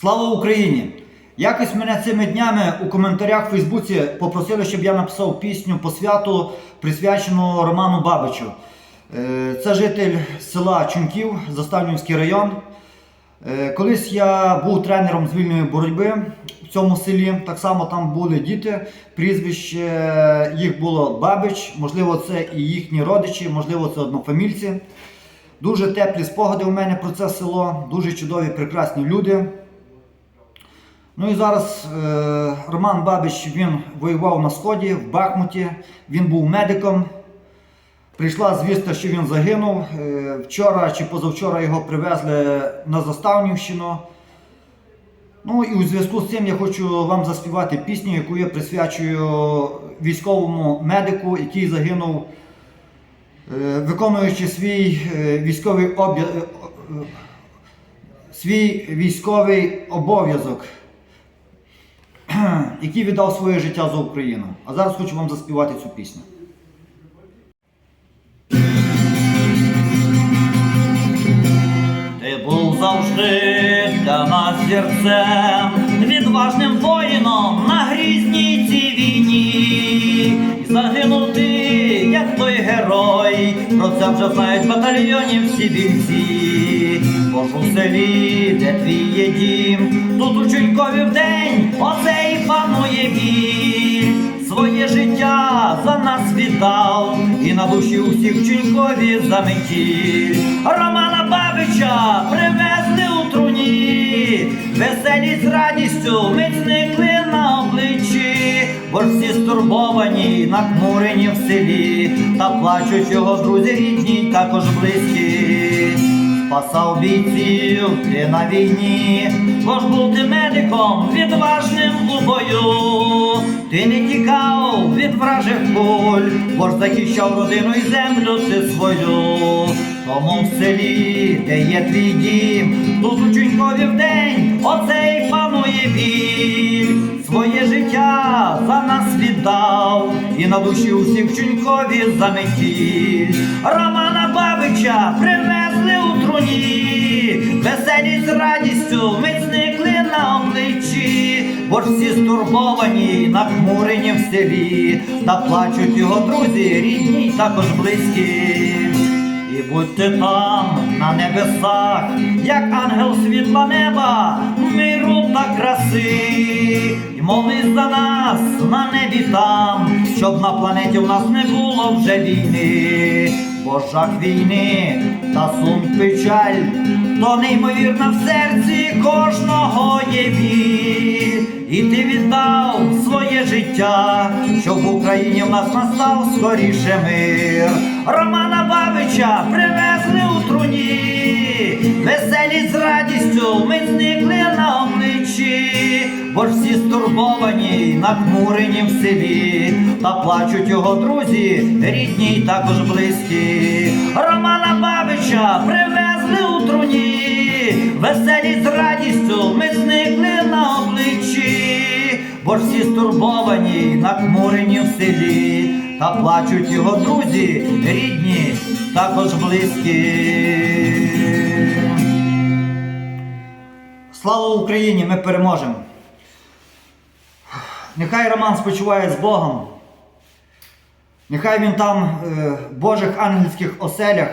Слава Україні! Якось мене цими днями у коментарях в Фейсбуці попросили, щоб я написав пісню по святу, присвячену Роману Бабичу. Е, Це житель села Чунків, Заставнівський район. Е, Колись я був тренером з вільної боротьби в цьому селі. Так само там були діти. Прізвище їх було Бабич, можливо, це і їхні родичі, можливо, це однофамільці. Дуже теплі спогади у мене про це село, дуже чудові, прекрасні люди. Ну і зараз е, Роман Бабич він воював на сході в Бахмуті, він був медиком. Прийшла звістка, що він загинув. Е, вчора чи позавчора його привезли на Заставнівщину. Ну і у зв'язку з цим я хочу вам заспівати пісню, яку я присвячую військовому медику, який загинув, е, виконуючи свій е, військовий об'я... е, е, свій військовий обов'язок, який віддав своє життя за Україну. А зараз хочу вам заспівати цю пісню. Ти був завжди для нас зірцем, відважним воїном на грізній цій війні. І загинув ти, як той герой, про це вже знають в батальйоні всі бійці. Бо ж селі, де твій є дім, тут у Чунькові вдень за нас віддав і на душі усіх Чунькові заметіль. Романа Бабича привезли у труні, веселі з радістю мить зникли на обличчі, бо всі стурбовані, нахмурені в селі, та плачуть його друзі рідні, також близькі. Спасав бійців ти на війні, бо ж був ти медиком відважним у бою. Ти не тікав від вражих куль, бо ж захищав родину і землю ти свою. Тому в селі, де є твій дім, тут у Чунькові вдень оцей панує біль. Своє життя за нас віддав, і на душі усіх Чунькові заметіль. Романа Бабича привезли обличчі, ж всі стурбовані, нахмурені в селі, та плачуть його друзі, рідні також близькі. І будьте там на небесах, як ангел світла неба, миру та краси, і молись за нас на небі там, щоб на планеті в нас не було вже війни, бо жах війни та сум печаль, то неймовірно в серці кожного є біль. І ти віддав своє життя, щоб в Україні в нас настав скоріше мир. Романа Бабича привезли у труні, веселі з радістю ми зникли на обличчі, бо ж всі стурбовані, нахмурені в селі, та плачуть його друзі, рідні й також близькі. Романа Бабича привезли у веселі з радістю ми зникли на обличчі, бо всі стурбовані, нахмурені в селі, та плачуть його друзі, рідні, також близькі. Слава Україні! Ми переможемо! Нехай Роман спочиває з Богом. Нехай він там е, в Божих ангельських оселях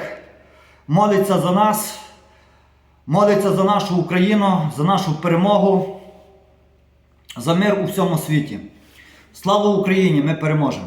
молиться за нас, молиться за нашу Україну, за нашу перемогу, за мир у всьому світі. Слава Україні! Ми переможемо!